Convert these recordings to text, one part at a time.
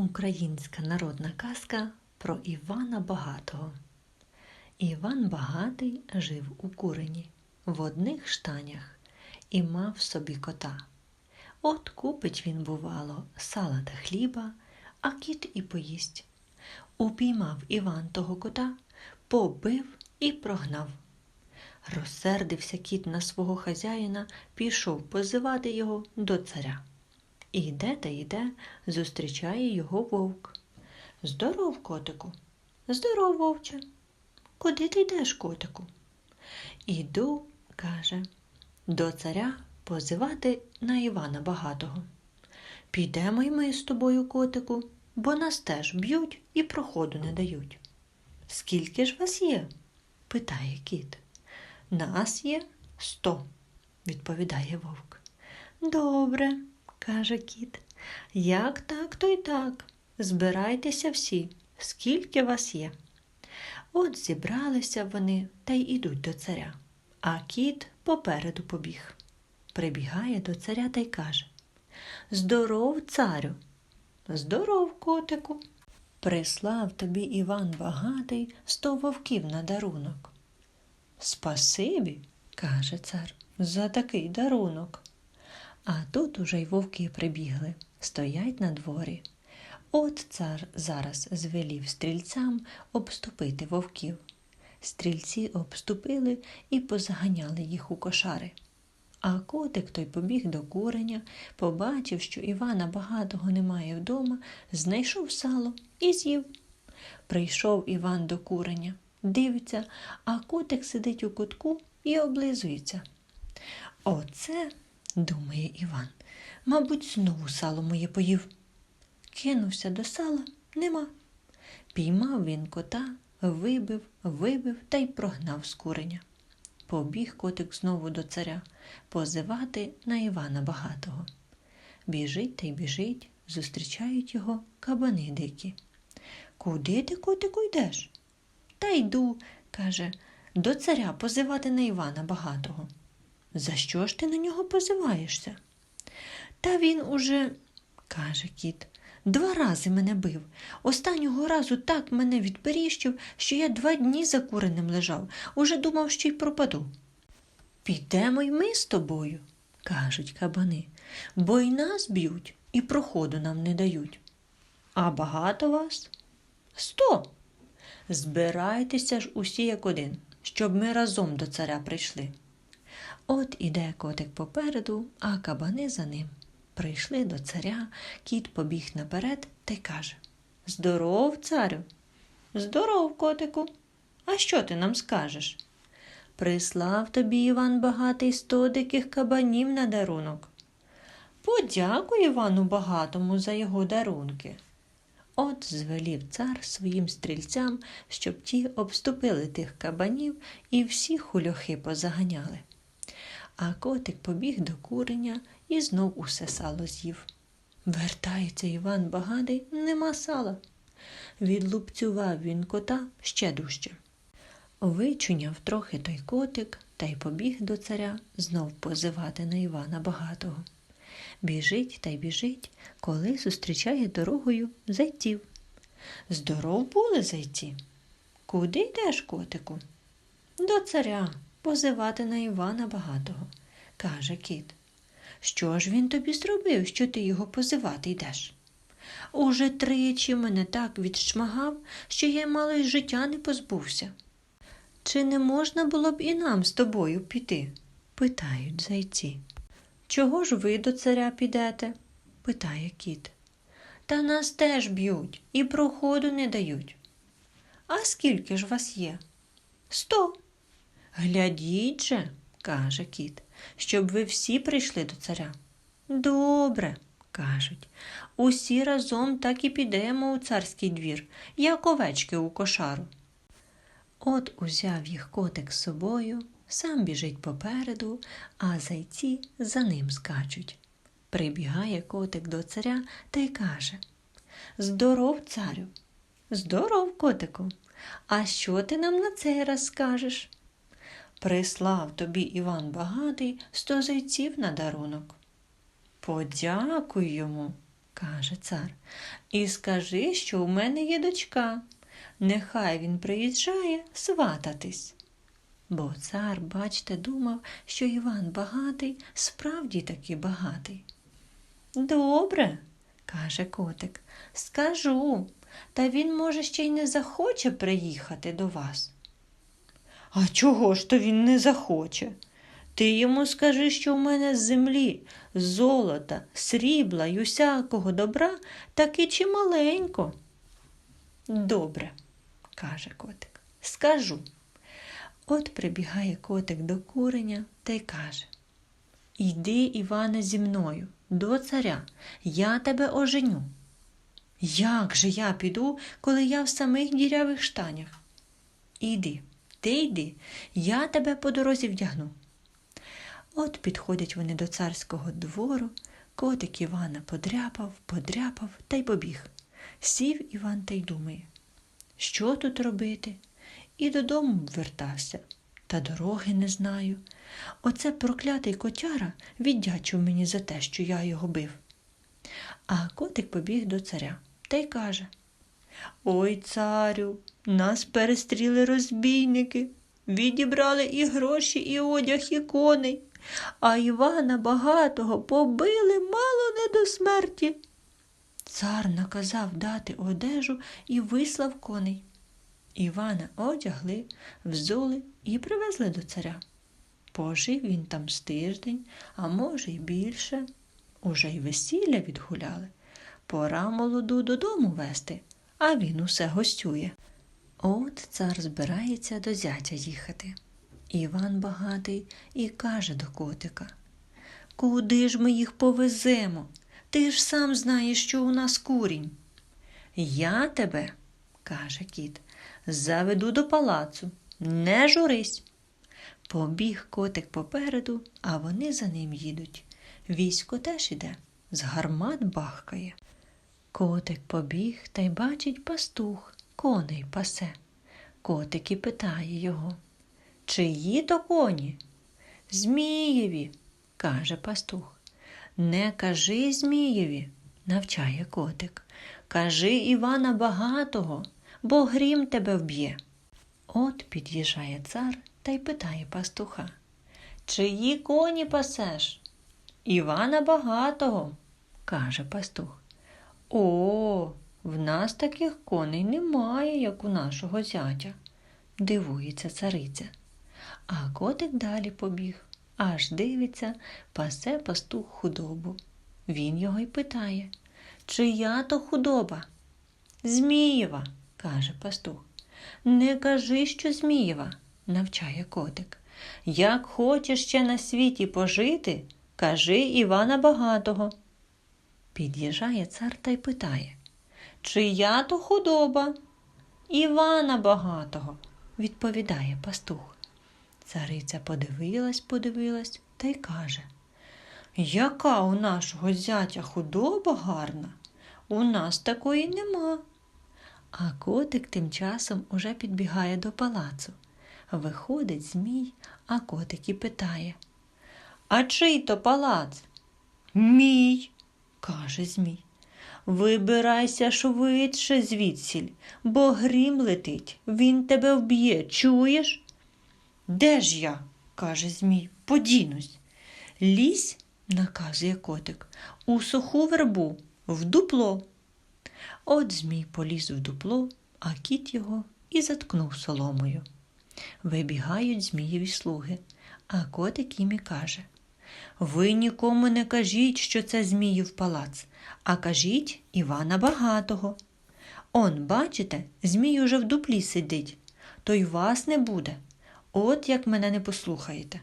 Українська народна казка про Івана Багатого. Іван Багатий жив у курені в одних штанях і мав собі кота. От купить він, бувало, сала та хліба, а кіт і поїсть. Упіймав Іван того кота, побив і прогнав. Розсердився кіт на свого хазяїна, пішов позивати його до царя. Іде та йде, зустрічає його вовк. Здоров, котику. Здоров, вовче. Куди ти йдеш, котику? Іду, каже, до царя позивати на Івана Багатого. Підемо й ми з тобою, котику, бо нас теж б'ють і проходу не дають. Скільки ж вас є? питає кіт. Нас є сто, відповідає вовк. Добре, каже кіт. Як так, то й так. Збирайтеся всі, скільки вас є. От зібралися вони та й ідуть до царя, а кіт попереду побіг. Прибігає до царя та й каже Здоров, царю. Здоров, котику. Прислав тобі Іван Багатий сто вовків на дарунок. Спасибі, каже цар, за такий дарунок. А тут уже й вовки прибігли, стоять на дворі. От цар зараз звелів стрільцям обступити вовків. Стрільці обступили і позаганяли їх у кошари. А котик той побіг до куреня, побачив, що Івана багатого немає вдома, знайшов сало і з'їв. Прийшов Іван до куреня, дивиться, а котик сидить у кутку і облизується. Оце, думає Іван, мабуть, знову сало моє поїв. Кинувся до сала, нема. Піймав він кота, вибив, вибив та й прогнав з куреня. Побіг котик знову до царя позивати на Івана Багатого. Біжить та й біжить, зустрічають його кабани дикі. Куди ти, котику, йдеш? Та йду, каже, до царя позивати на Івана Багатого. За що ж ти на нього позиваєшся? Та він уже, каже кіт, два рази мене бив. Останнього разу так мене відперіщив, що я два дні за куреним лежав, уже думав, що й пропаду. Підемо й ми з тобою, кажуть кабани, бо й нас б'ють і проходу нам не дають. А багато вас? Сто. Збирайтеся ж усі як один, щоб ми разом до царя прийшли. От іде котик попереду, а кабани за ним. Прийшли до царя, кіт побіг наперед та й каже Здоров, царю. Здоров, котику. А що ти нам скажеш? Прислав тобі Іван багатий сто диких кабанів на дарунок. Подякуй Івану багатому за його дарунки. От звелів цар своїм стрільцям, щоб ті обступили тих кабанів і всі хульохи позаганяли. А котик побіг до куреня і знов усе сало з'їв. Вертається Іван Багатий, нема сала. Відлупцював він кота ще дужче. Вичуняв трохи той котик та й побіг до царя знов позивати на Івана Багатого. Біжить та й біжить, коли зустрічає дорогою зайців. Здоров були зайці. Куди йдеш, котику? До царя позивати на Івана Багатого, каже кіт. Що ж він тобі зробив, що ти його позивати йдеш? Уже тричі мене так відшмагав, що я мало й життя не позбувся. Чи не можна було б і нам з тобою піти? питають зайці. Чого ж ви до царя підете? питає кіт. Та нас теж б'ють і проходу не дають. А скільки ж вас є? Сто. Глядіть же, каже кіт, щоб ви всі прийшли до царя. Добре, кажуть, усі разом так і підемо у царський двір, як овечки у кошару. От узяв їх котик з собою, сам біжить попереду, а зайці за ним скачуть. Прибігає котик до царя та й каже Здоров, царю. Здоров, котику. А що ти нам на цей раз скажеш? Прислав тобі Іван Багатий сто зайців на дарунок. Подякуй йому, каже цар, і скажи, що у мене є дочка. Нехай він приїжджає свататись. Бо цар, бачте, думав, що Іван багатий, справді таки багатий. Добре, каже котик, скажу, та він, може, ще й не захоче приїхати до вас. А чого ж то він не захоче? Ти йому скажи, що в мене з землі, золота, срібла й усякого добра таки чималенько. Добре, каже котик, скажу. От прибігає котик до куреня та й каже Йди, Іване, зі мною, до царя, я тебе оженю. Як же я піду, коли я в самих дірявих штанях? Іди, ти йди, я тебе по дорозі вдягну. От підходять вони до царського двору, котик Івана подряпав, подряпав та й побіг. Сів Іван та й думає, що тут робити? І додому вертався, та дороги не знаю. Оце проклятий котяра віддячив мені за те, що я його бив. А котик побіг до царя та й каже Ой, царю, нас перестріли розбійники, відібрали і гроші, і одяг, і коней, а Івана багатого побили мало не до смерті. Цар наказав дати одежу і вислав коней. Івана одягли, взули і привезли до царя. Пожив він там з тиждень, а може, й більше. Уже й весілля відгуляли. Пора молоду додому вести, а він усе гостює. От цар збирається до зятя їхати. Іван багатий і каже до котика Куди ж ми їх повеземо? Ти ж сам знаєш, що у нас курінь. Я тебе, каже кіт, заведу до палацу. Не журись. Побіг котик попереду, а вони за ним їдуть. Військо теж іде, з гармат бахкає. Котик побіг та й бачить пастух, коней пасе. Котик і питає його Чиї то коні? Змієві, каже пастух. Не кажи Змієві, навчає котик. Кажи Івана багатого, бо грім тебе вб'є. От під'їжджає цар та й питає пастуха Чиї коні пасеш? Івана багатого, каже пастух. О, в нас таких коней немає, як у нашого зятя, дивується цариця. А котик далі побіг, аж дивиться, пасе пастух худобу. Він його й питає Чия то худоба? Змієва, каже пастух. Не кажи, що Змієва, навчає котик. Як хочеш ще на світі пожити, кажи Івана Багатого. Під'їжджає цар та й питає Чия то худоба? Івана Багатого, відповідає пастух. Цариця подивилась, подивилась та й каже Яка у нашого зятя худоба гарна? У нас такої нема. А котик тим часом уже підбігає до палацу. Виходить Змій, а котик і питає А чий то палац? Мій, каже Змій. Вибирайся швидше звідсіль, бо грім летить, він тебе вб'є, чуєш? Де ж я? каже Змій, подінусь. Лізь, наказує котик, у суху вербу, в дупло. От Змій поліз в дупло, а кіт його і заткнув соломою. Вибігають Змієві слуги, а котик їм і каже Ви нікому не кажіть, що це Зміїв палац, а кажіть Івана Багатого. Он, бачите, Змій уже в дуплі сидить, то й вас не буде. От як мене не послухаєте.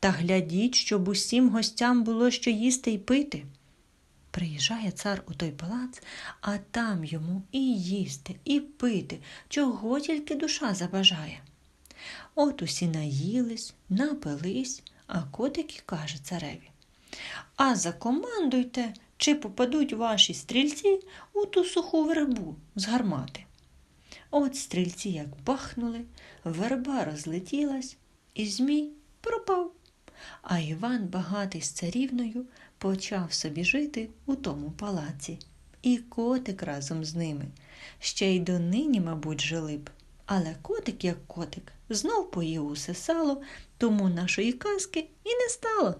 Та глядіть, щоб усім гостям було що їсти й пити. Приїжджає цар у той палац, а там йому і їсти, і пити, чого тільки душа забажає. От усі наїлись, напились, а котик каже цареві. А закомандуйте, чи попадуть ваші стрільці у ту суху вербу з гармати. От стрільці як бахнули, верба розлетілась, і Змій пропав. А Іван, багатий з царівною, почав собі жити у тому палаці. І котик разом з ними. Ще й донині, мабуть, жили б. Але котик, як котик, знов поїв усе сало, тому нашої казки і не стало.